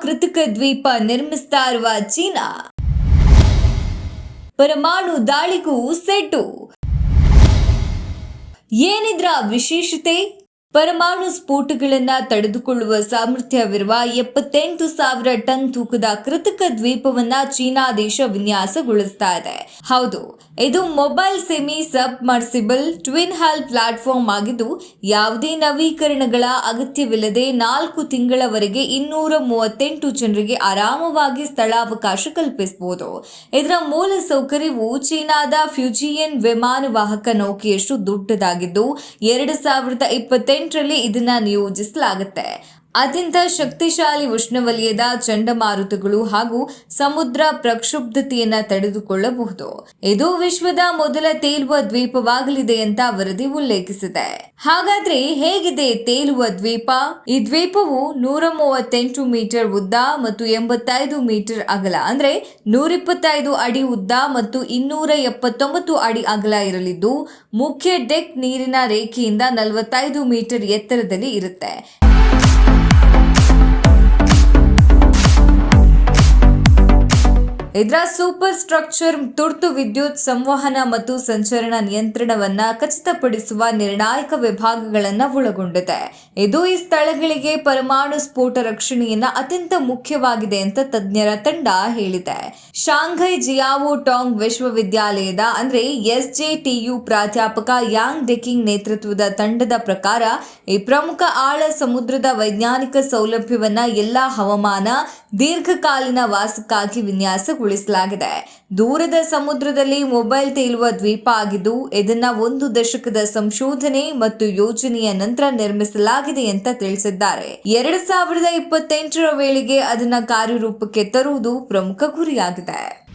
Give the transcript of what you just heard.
ಕೃತಕ ದ್ವೀಪ ನಿರ್ಮಿಸ್ತಾ ಇರುವ ಚೀನಾ. ಪರಮಾಣು ದಾಳಿಗೂ ಸೆಟ್ಟು ಏನಿದ್ರ ವಿಶೇಷತೆ? ಪರಮಾಣು ಸ್ಫೋಟಗಳನ್ನು ತಡೆದುಕೊಳ್ಳುವ ಸಾಮರ್ಥ್ಯವಿರುವ ಎಪ್ಪತ್ತೆಂಟು ಸಾವಿರ ಟನ್ ತೂಕದ ಕೃತಕ ದ್ವೀಪವನ್ನ ಚೀನಾ ದೇಶ ವಿನ್ಯಾಸಗೊಳಿಸ್ತಾ ಇದೆ. ಹೌದು, ಇದು mobile semi submersible twin hull platform ಆಗಿದ್ದು, ಯಾವುದೇ ನವೀಕರಣಗಳ ಅಗತ್ಯವಿಲ್ಲದೆ ನಾಲ್ಕು ತಿಂಗಳವರೆಗೆ ಇನ್ನೂರ ಮೂವತ್ತೆಂಟು ಜನರಿಗೆ ಆರಾಮವಾಗಿ ಸ್ಥಳಾವಕಾಶ ಕಲ್ಪಿಸಬಹುದು. ಇದರ ಮೂಲ ಸೌಕರ್ಯವು ಚೀನಾದ ಫ್ಯೂಜಿಯನ್ ವಿಮಾನ ವಾಹಕ ನೌಕೆಯಷ್ಟು ದೊಡ್ಡದಾಗಿದ್ದು, ಎರಡು ಸಾವಿರದ ಇಪ್ಪತ್ತೆಂಟರಲ್ಲಿ ಇದನ್ನ ನಿಯೋಜಿಸಲಾಗುತ್ತೆ ಅತ್ಯಂತ ಶಕ್ತಿಶಾಲಿ ಉಷ್ಣವಲಯದ ಚಂಡಮಾರುತಗಳು ಹಾಗೂ ಸಮುದ್ರ ಪ್ರಕ್ಷುಬ್ಧತೆಯನ್ನ ತಡೆದುಕೊಳ್ಳಬಹುದು. ಇದು ವಿಶ್ವದ ಮೊದಲ ತೇಲುವ ದ್ವೀಪವಾಗಲಿದೆ ಅಂತ ವರದಿ ಉಲ್ಲೇಖಿಸಿದೆ. ಹಾಗಾದ್ರೆ ಹೇಗಿದೆ ತೇಲುವ ದ್ವೀಪ? ಈ ದ್ವೀಪವು ನೂರ ಮೂವತ್ತೆಂಟು ಮೀಟರ್ ಉದ್ದ ಮತ್ತು ಎಂಬತ್ತೈದು ಮೀಟರ್ ಅಗಲ, ಅಂದ್ರೆ ನೂರಿಪ್ಪತ್ತೈದು ಅಡಿ ಉದ್ದ ಮತ್ತು ಇನ್ನೂರ ಎಪ್ಪತ್ತೊಂಬತ್ತು ಅಡಿ ಅಗಲ ಇರಲಿದ್ದು, ಮುಖ್ಯ ಡೆಕ್ ನೀರಿನ ರೇಖೆಯಿಂದ ನಲವತ್ತೈದು ಮೀಟರ್ ಎತ್ತರದಲ್ಲಿ ಇರುತ್ತೆ. ಇದರ ಸೂಪರ್ ಸ್ಟ್ರಕ್ಚರ್ ತುರ್ತು ವಿದ್ಯುತ್ ಸಂವಹನ ಮತ್ತು ಸಂಚರಣ ನಿಯಂತ್ರಣವನ್ನ ಖಚಿತಪಡಿಸುವ ನಿರ್ಣಾಯಕ ವಿಭಾಗಗಳನ್ನ ಒಳಗೊಂಡಿದೆ. ಇದು ಈ ಸ್ಥಳಗಳಿಗೆ ಪರಮಾಣು ಸ್ಫೋಟ ರಕ್ಷಣೆಯನ್ನ ಅತ್ಯಂತ ಮುಖ್ಯವಾಗಿದೆ ಅಂತ ತಜ್ಞರ ತಂಡ ಹೇಳಿದೆ. ಶಾಂಘೈ ಜಿಯಾವು ಟಾಂಗ್ ವಿಶ್ವವಿದ್ಯಾಲಯದ, ಅಂದ್ರೆ ಎಸ್ಜೆಟಿಯು ಪ್ರಾಧ್ಯಾಪಕ ಯಾಂಗ್ ಡೆಕಿಂಗ್ ನೇತೃತ್ವದ ತಂಡದ ಪ್ರಕಾರ, ಈ ಪ್ರಮುಖ ಆಳ ಸಮುದ್ರದ ವೈಜ್ಞಾನಿಕ ಸೌಲಭ್ಯವನ್ನ ಎಲ್ಲಾ ಹವಾಮಾನ, ದೀರ್ಘಕಾಲೀನ ವಾಸಕ್ಕಾಗಿ ವಿನ್ಯಾಸಗೊಳಿಸಲಾಗಿದೆ ದೂರದ ಸಮುದ್ರದಲ್ಲಿ ಮೊಬೈಲ್ ತೇಲುವ ದ್ವೀಪ ಆಗಿದ್ದು, ಇದನ್ನ ಒಂದು ದಶಕದ ಸಂಶೋಧನೆ ಮತ್ತು ಯೋಜನೆಯ ನಂತರ ನಿರ್ಮಿಸಲಾಗಿದೆ ಅಂತ ತಿಳಿಸಿದ್ದಾರೆ. ಎರಡ್ ಸಾವಿರದ ಇಪ್ಪತ್ತೆಂಟರ ವೇಳೆಗೆ ಅದನ್ನ ಕಾರ್ಯರೂಪಕ್ಕೆ ತರುವುದು ಪ್ರಮುಖ ಗುರಿಯಾಗಿದೆ.